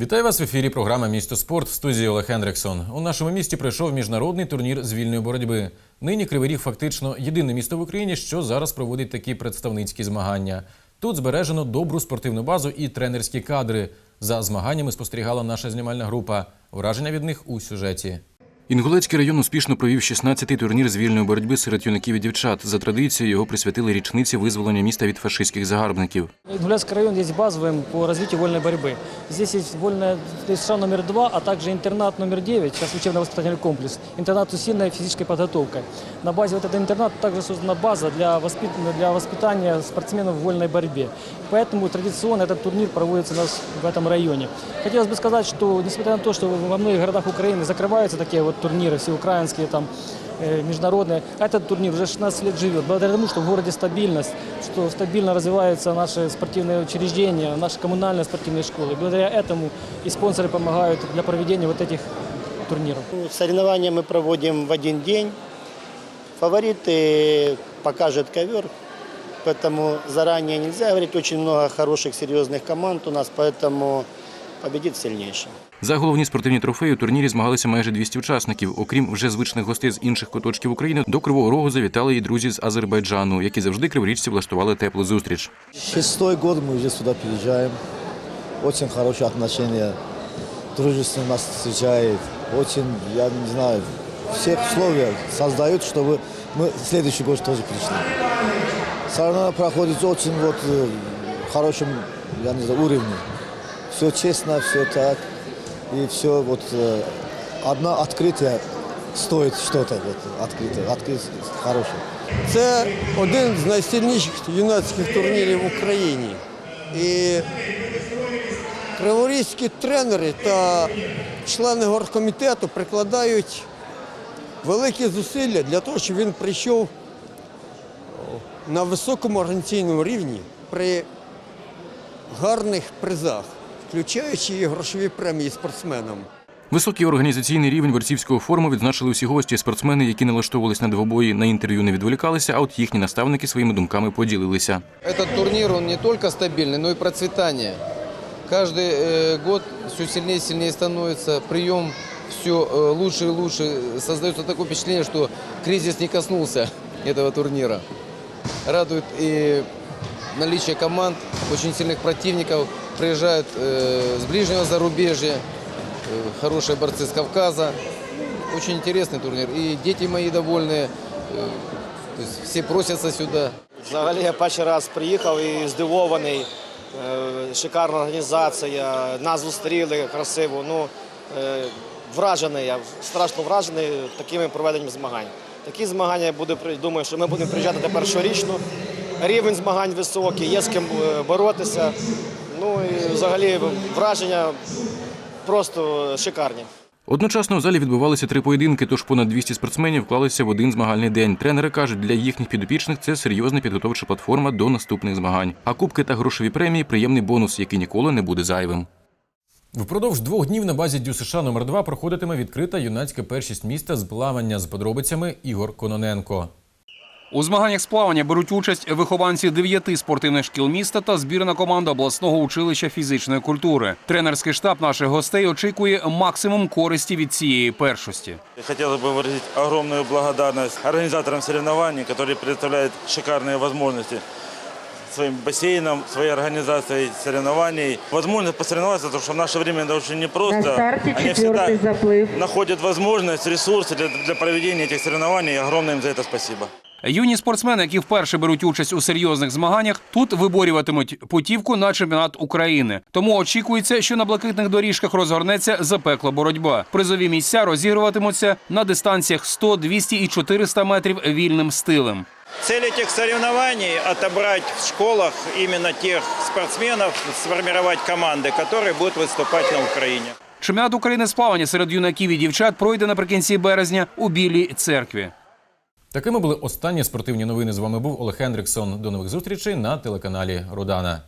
Вітаю вас в ефірі. Програма Місто спорт в студії Олег Хендриксон. У нашому місті пройшов міжнародний турнір з вільної боротьби. Нині Кривий Ріг фактично єдине місто в Україні, що зараз проводить такі представницькі змагання. Тут збережено добру спортивну базу і тренерські кадри. За змаганнями спостерігала наша знімальна група. Враження від них у сюжеті. Інгулецький район успішно провів 16-й турнір з вільної боротьби серед юнаків і дівчат. За традицією його присвятили річниці визволення міста від фашистських загарбників. Ингулецкий район есть базовым по развитию вольной борьбы. Здесь есть вольная ДСШ номер два, а также интернат номер 9, сейчас учебно-воспитательный комплекс. Интернат с усиленной физической подготовкой. На базе вот этого интерната также создана база для, воспит... для воспитания спортсменов в вольной борьбе. Поэтому традиционно этот турнир проводится у нас в этом районе. Хотелось бы сказать, что несмотря на то, что во многих городах Украины закрываются такие вот турниры, всеукраинские там, э, международные. Этот турнир уже 16 лет живет. Благодаря тому, что в городе стабильность, что стабильно развиваются наши спортивные учреждения, наши коммунальные спортивные школы. Благодаря этому и спонсоры помогают для проведения вот этих турниров. Ну, Соревнования мы проводим в один день. Фавориты покажет ковер, поэтому заранее нельзя говорить. Очень много хороших, серьезных команд у нас, поэтому победит сильнейший. За головні спортивні трофеї у турнірі змагалися майже 200 учасників. Окрім вже звичних гостей з інших куточків України, до Кривого Рогу завітали і друзі з Азербайджану, які завжди криворічці влаштували теплу зустріч. Шестой год мы уже сюда переезжаем. Очень хорошие отношения. Дружественно нас встречает. Очень, я не знаю, все условия создают, чтобы мы в следующий год тоже пришли. Соревнования проходит очень вот э, хорошем, я не знаю, уровне. Все честно, все так. И все вот э, одно открытие стоит что-то. Вот, открытие, открытие хорошее. Це один з найсильніших юнацьких турнірів в Україні. І криворізькі тренери та члени горкомітету прикладають великі зусилля для того, щоб він прийшов на високому організаційному рівні при гарних призах, включаючи і грошові премії спортсменам. Високий організаційний рівень борцівського форуму відзначили усі гості. Спортсмени, які налаштовувались на двобої, на інтерв'ю не відволікалися, а от їхні наставники своїми думками поділилися. Этот турнир, он не только стабильный, но и процветание. Каждый э, год все сильнее и сильнее становится, прием все э, лучше и лучше. Создается такое впечатление, что кризис не коснулся этого турнира. Радует и наличие команд, очень сильных противников. Приезжают э, с ближнего зарубежья, э, хорошие борцы с Кавказа. Очень интересный турнир. И дети мои довольные. э, то есть все просятся сюда. Взагалі я перший раз приїхав і здивований. Е, Шикарна організація, нас зустріли красиво. Ну, е, вражений, я страшно вражений такими проведенням змагань. Такі змагання я буду, при- думаю, що ми будемо приїжджати тепер щорічно. Рівень змагань високий, є з ким е, боротися. Взагалі враження просто шикарні. Одночасно в залі відбувалися три поєдинки, тож понад 200 спортсменів вклалися в один змагальний день. Тренери кажуть, для їхніх підопічних це серйозна підготовча платформа до наступних змагань. А кубки та грошові премії приємний бонус, який ніколи не буде зайвим. Впродовж двох днів на базі ДЮСШ номер 2 проходитиме відкрита юнацька першість міста з плавання з подробицями Ігор Кононенко. У змаганнях з плавання беруть участь вихованці дев'яти спортивних шкіл міста та збірна команда обласного училища фізичної культури. Тренерський штаб наших гостей очікує максимум користі від цієї першості. Хотелось бы выразить огромную благодарность организаторам соревнований, которые предоставляют шикарные возможности своим бассейном, своей организацией соревнований. Возможность посоревноваться, потому что в наше время это очень непросто. На старте Они четвертый всегда заплыв. находят возможность, ресурсы для, для проведения этих соревнований. Огромное им за это спасибо. Юні спортсмени, які вперше беруть участь у серйозних змаганнях, тут виборюватимуть путівку на чемпіонат України. Тому очікується, що на блакитних доріжках розгорнеться запекла боротьба. Призові місця розігруватимуться на дистанціях 100, 200 і 400 метрів вільним стилем. Цель этих соревнований – отобрать в школах именно тех спортсменов, сформировать команды, которые будут выступать на Украине. Чемпіонат України з плавання серед юнаків і дівчат пройде наприкінці березня у Білій церкві. Такими були останні спортивні новини. З вами був Олег Хендриксон. До нових зустрічей на телеканалі Рудана.